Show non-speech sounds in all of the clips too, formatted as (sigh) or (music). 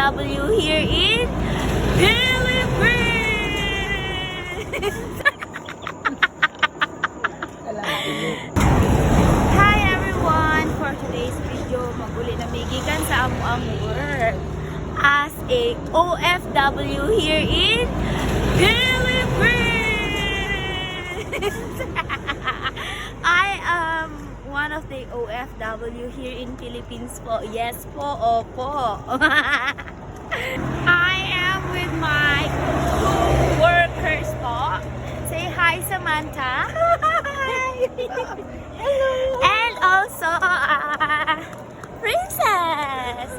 OFW here in Philippines! (laughs) Hi everyone! For today's video, maguli na may gikan sa amo ang work as a OFW here in Philippines! (laughs) I am one of the OFW here in Philippines po. Yes po, opo. (laughs) I am with my co-workers po. Say hi, Samantha. And also, uh, Princess.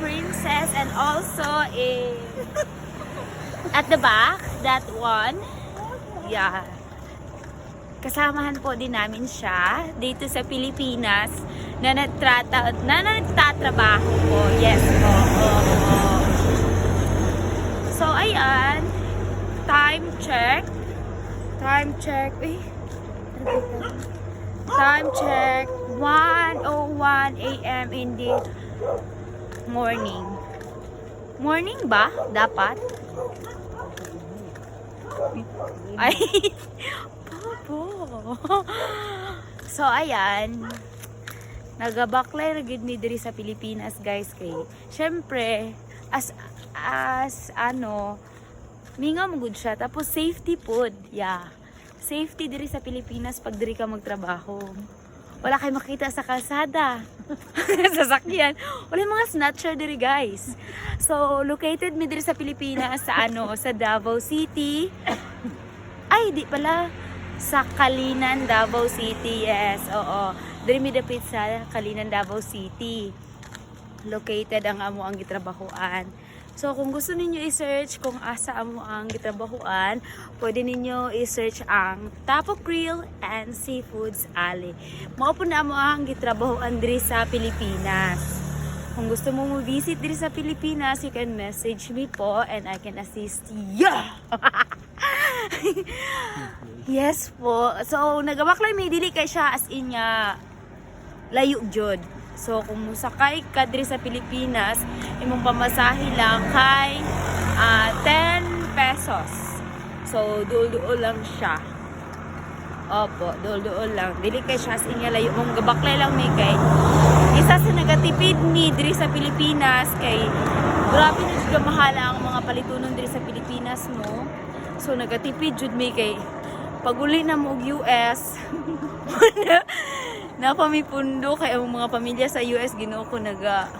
Princess and also a at the back, that one. Yeah. Kasamahan po din namin siya dito sa Pilipinas na nagtrata na nagtatrabaho po. Yes po. Oo. So ayan, time check. Time check. Time check. 1:01 a.m. in the morning. Morning ba? Dapat? Ay, Popo. So, ayan. Nagabaklay na gid mi diri sa Pilipinas, guys, kay syempre as as ano minga mo gud siya tapos safety pod. Yeah. Safety diri sa Pilipinas pag diri ka magtrabaho. Wala kay makita sa kalsada. (laughs) Sasakyan. Wala mga snatcher diri, guys. So, located mi diri sa Pilipinas sa ano, sa Davao City. Ay, di pala. Sa Kalinan, Davao City. Yes, oo. Diri mi dapit sa Kalinan, Davao City. Located ang amo ang gitrabahuan. So, kung gusto ninyo i-search kung asa amo ang gitrabahuan, pwede ninyo i-search ang Tapo Grill and Seafoods Alley. Mao po na amo ang gitrabahuan diri sa Pilipinas. Kung gusto mo mo visit diri sa Pilipinas, you can message me po and I can assist you. (laughs) yes po. So, nagabaklay may dili kay siya as in nga layo jud. So, kung musakay ka diri sa Pilipinas, imong pamasahe lang kay ah, 10 pesos. So, duol-duol lang siya. Opo, duol-duol lang. Dili kay siya as in nga layo. Kung gabaklay lang may kay isa sa nagatipid mi diri sa Pilipinas kay grabe na jud mahala ang mga palitunon diri sa Pilipinas mo. So nagatipid jud mi kay paguli na mo US (laughs) na pamipundo kay ang mga pamilya sa US Ginoo ko naga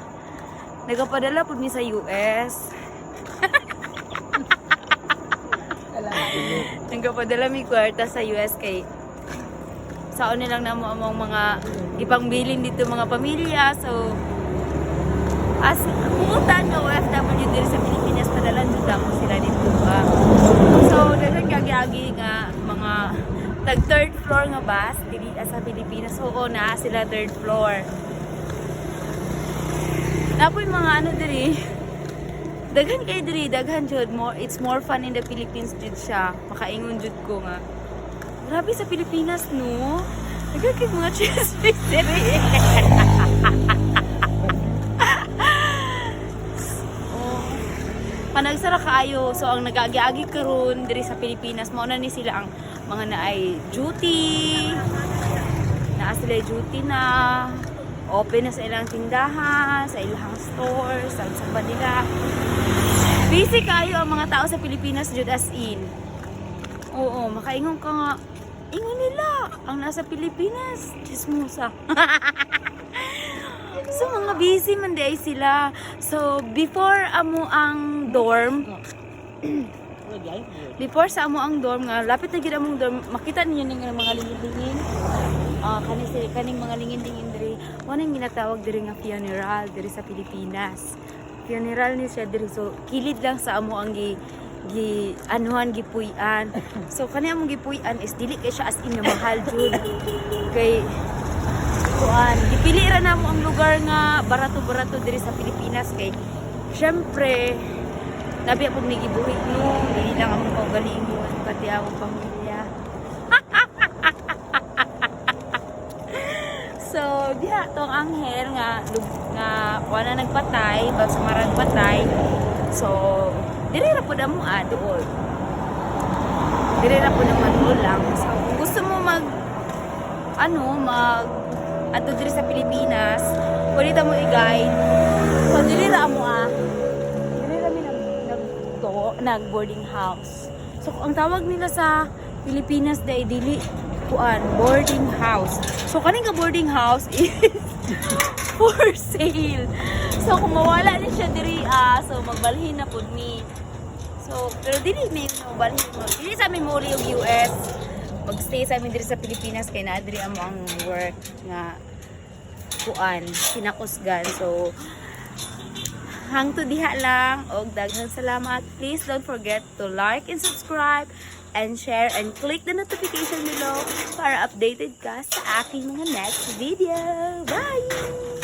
nagapadala pud mi sa US. Nagapadala mi kwarta sa US kay saon nilang namo among mga ipangbilin dito mga pamilya. So, as kumutan nga OFW dito sa Pilipinas, padalan jud ako sila dito ba. So, daghan kagi-agi nga mga tag third floor nga bus dili sa Pilipinas. Oo na sila third floor. Napoy mga ano diri, daghan kay diri, daghan jud more it's more fun in the Philippines jud siya. Makaingon jud ko nga. Grabe sa Pilipinas, no? Nagkakig mga (laughs) chismis diri. oh. Panagsara kaayo. So, ang nagagi-agi karon diri sa Pilipinas, mao na ni sila ang mga naay duty. Naa sila duty na. Open na sa ilang tindahan, sa ilang store, sa sa nila. Busy kayo ang mga tao sa Pilipinas jud as in. Oo, makaingon ka nga. Ingon nila, ang nasa Pilipinas, chismosa. (laughs) so, mga busy man di ay sila. So, before amo ang dorm, (clears throat) before sa amo ang dorm nga, lapit na gid among dorm, makita ninyo ning mga lingin-lingin. Ah, kani sila kaning mga lingin-lingin diri. Mo nang ginatawag diri nga funeral diri sa Pilipinas. Funeral ni siya diri so kilid lang sa amo ang gi gi anuhan gipuy-an. So kani among gipuy-an is dili kay siya as in mahal jud. Kay kuan, dipili ra namo ang lugar nga barato-barato diri sa Pilipinas kay syempre Nabi ako may gibuhi no, dili lang among kaugalingon pati akong pamilya. (laughs) so, diha tong anghel nga nga wala nagpatay, bag sa marang patay. So, dili ra pud amo ah dool. Dili ra pud naman lang. So, kung gusto mo mag ano, mag ato diri sa Pilipinas, pwede ta mo i-guide. To, nag boarding house. So, ang tawag nila sa Pilipinas day dili kuan boarding house. So, kaning ka boarding house is (laughs) for sale. So, kung mawala ni siya diri ah, so magbalhin na pud mi. So, pero dili mi no mo. Dili sa mi mo yung US. Magstay sa amin diri sa Pilipinas kay naa diri amo ang work nga kuan kinakusgan. So, hangto diha lang og daghang salamat. Please don't forget to like and subscribe and share and click the notification below para updated ka sa aking mga next video. Bye!